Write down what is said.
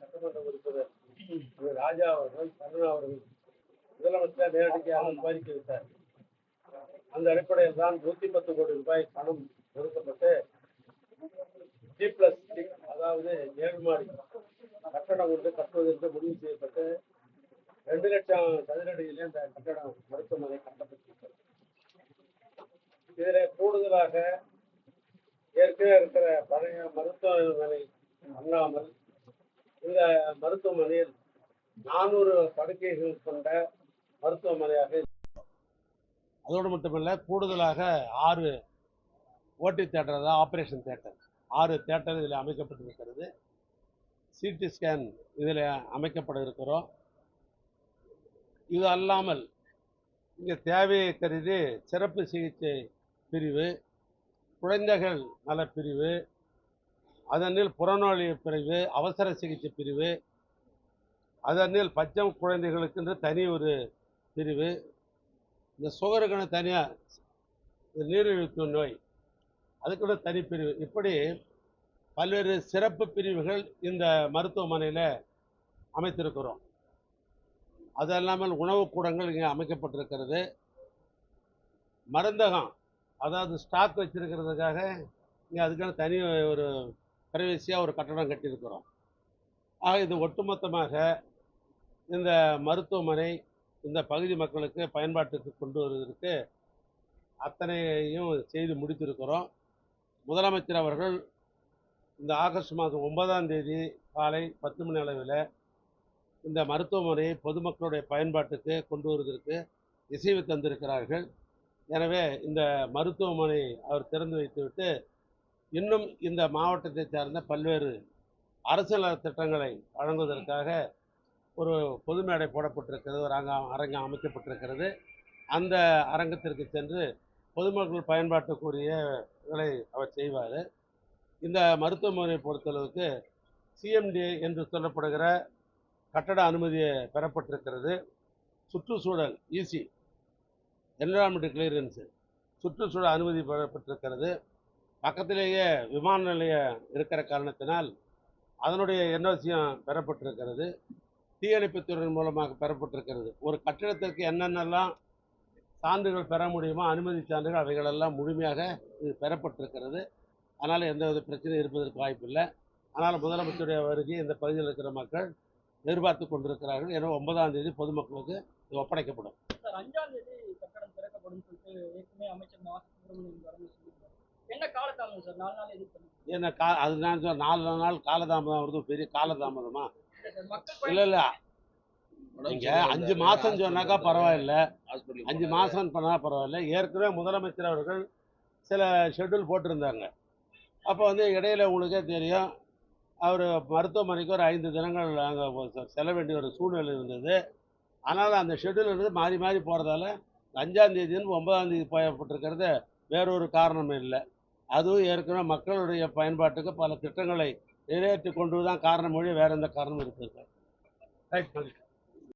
சட்டமன்ற உறுப்பினர் ராஜா அவர்கள் கருணா அவர்கள் முதலமைச்சர் நேரடியாக அந்த அடிப்படையில் தான் நூத்தி பத்து கோடி ரூபாய் பணம் ஒதுக்கப்பட்டு டி பிளஸ் அதாவது ஏழு கட்டணம் கட்டடம் ஒன்று முடிவு செய்யப்பட்டு ரெண்டு லட்சம் சதுரடியிலே இந்த கட்டடம் மருத்துவமனை கட்டப்பட்டிருக்கிறது இதில் கூடுதலாக ஏற்கனவே இருக்கிற பழைய மருத்துவமனை அல்லாமல் இந்த மருத்துவமனையில் நானூறு படுக்கைகள் கொண்ட மருத்துவமனையாக அதோடு மட்டுமல்ல கூடுதலாக ஆறு ஓடி தேட்டர் தான் ஆப்ரேஷன் தேட்டர் ஆறு தேட்டர் இதில் அமைக்கப்பட்டிருக்கிறது. சிடி ஸ்கேன் இதில் அமைக்கப்பட இருக்கிறோம் இது அல்லாமல் இங்கே தேவையை கருதி சிறப்பு சிகிச்சை பிரிவு குழந்தைகள் நலப்பிரிவு அதனில் புறநோய் பிரிவு அவசர சிகிச்சை பிரிவு அதனில் பச்சம் குழந்தைகளுக்கென்று தனி ஒரு பிரிவு. இந்த சுகருக்கான தனியாக நீரிழிவு நோய் அதுக்குன்னு தனி பிரிவு. இப்படி பல்வேறு சிறப்பு பிரிவுகள் இந்த மருத்துவமனையில் அமைத்திருக்கிறோம். அது அல்லாமல் உணவு கூடங்கள் இங்கே அமைக்கப்பட்டிருக்கிறது. மருந்தகம் அதாவது ஸ்டாக் வச்சுருக்கிறதுக்காக இங்கே அதுக்கான தனி ஒரு பிரைவசியாக ஒரு கட்டடம் கட்டியிருக்கிறோம். ஆக இது ஒட்டுமொத்தமாக இந்த மருத்துவமனை இந்த பகுதி மக்களுக்கு பயன்பாட்டுக்கு கொண்டு வருவதற்கு அத்தனையும் செய்து முடித்திருக்கிறோம். முதலமைச்சர் அவர்கள் இந்த ஆகஸ்ட் மாதம் ஒன்பதாம் தேதி காலை பத்து மணி அளவில் இந்த மருத்துவமனையை பொதுமக்களுடைய பயன்பாட்டுக்கு கொண்டு வருவதற்கு இசைவு தந்திருக்கிறார்கள். எனவே இந்த மருத்துவமனை அவர் திறந்து வைத்துவிட்டு இன்னும் இந்த மாவட்டத்தை சார்ந்த பல்வேறு அரசியல் திட்டங்களை வழங்குவதற்காக ஒரு பொது மேடை போடப்பட்டிருக்கிறது ஒரு அரங்கம் அரங்கம் அமைக்கப்பட்டிருக்கிறது. அந்த அரங்கத்திற்கு சென்று பொதுமக்கள் பயன்பாட்டுக்குரியகளை அவர் செய்வார். இந்த மருத்துவமனை பொறுத்தளவுக்கு சிஎம்டி என்று சொல்லப்படுகிற கட்டட அனுமதியை பெறப்பட்டிருக்கிறது. சுற்றுச்சூழல் ஈசி என்விரான்மெண்ட் கிளியரன்ஸு சுற்றுச்சூழல் அனுமதி பெறப்பட்டிருக்கிறது பக்கத்திலேயே விமான நிலையம் இருக்கிற காரணத்தினால் அதனுடைய என்ஓசியும் பெறப்பட்டிருக்கிறது. தீயணைப்புத்துறையின் மூலமாக பெறப்பட்டிருக்கிறது. ஒரு கட்டிடத்திற்கு என்னென்னலாம் சான்றுகள் பெற முடியுமோ அனுமதி சான்றுகள் அவைகளெல்லாம் முழுமையாக இது பெறப்பட்டிருக்கிறது. அதனால் எந்த வித பிரச்சனையும் இருப்பதற்கு வாய்ப்பில்லை. ஆனால் முதலமைச்சருடைய வருகை இந்த பகுதியில் இருக்கிற மக்கள் எதிர்பார்த்து கொண்டிருக்கிறார்கள். ஏன்னா ஒன்பதாம் தேதி பொதுமக்களுக்கு இது ஒப்படைக்கப்படும். திறக்கப்படும் சொல்லிட்டு ஏற்கனவே அமைச்சர் மா சொல்லியிருக்காரு என்ன காலதாமதம் சார்? நாலு நாள் எதிர்ப்பு ஏன்னா கா அது நான் சொல்ல நாலு நாள் காலதாமதம் வருது பெரிய காலதாமதமா? இல்லை இல்லை நீங்க அஞ்சு மாசம் சொன்னாக்கா பரவாயில்ல. அஞ்சு மாசம் பண்ணா பரவாயில்ல. ஏற்கனவே முதலமைச்சர் அவர்கள் சில ஷெட்யூல் போட்டிருந்தாங்க. அப்போ வந்து இடையில உங்களுக்கே தெரியும். அவர் மருத்துவமனைக்கு ஒரு ஐந்து தினங்கள் அங்கே செல்ல வேண்டிய ஒரு சூழ்நிலை இருந்தது. ஆனால் அந்த ஷெட்யூல் வந்து மாறி மாறி போகிறதால அஞ்சாம் தேதின்னு ஒன்பதாம் தேதி போயப்பட்டிருக்கிறது வேறொரு காரணம் இல்லை. அதுவும் ஏற்கனவே மக்களுடைய பயன்பாட்டுக்கு பல திட்டங்களை நிறைவேற்றி கொண்டு தான் காரணம் மொழி வேற எந்த காரணமும் இருக்குது. ரைட்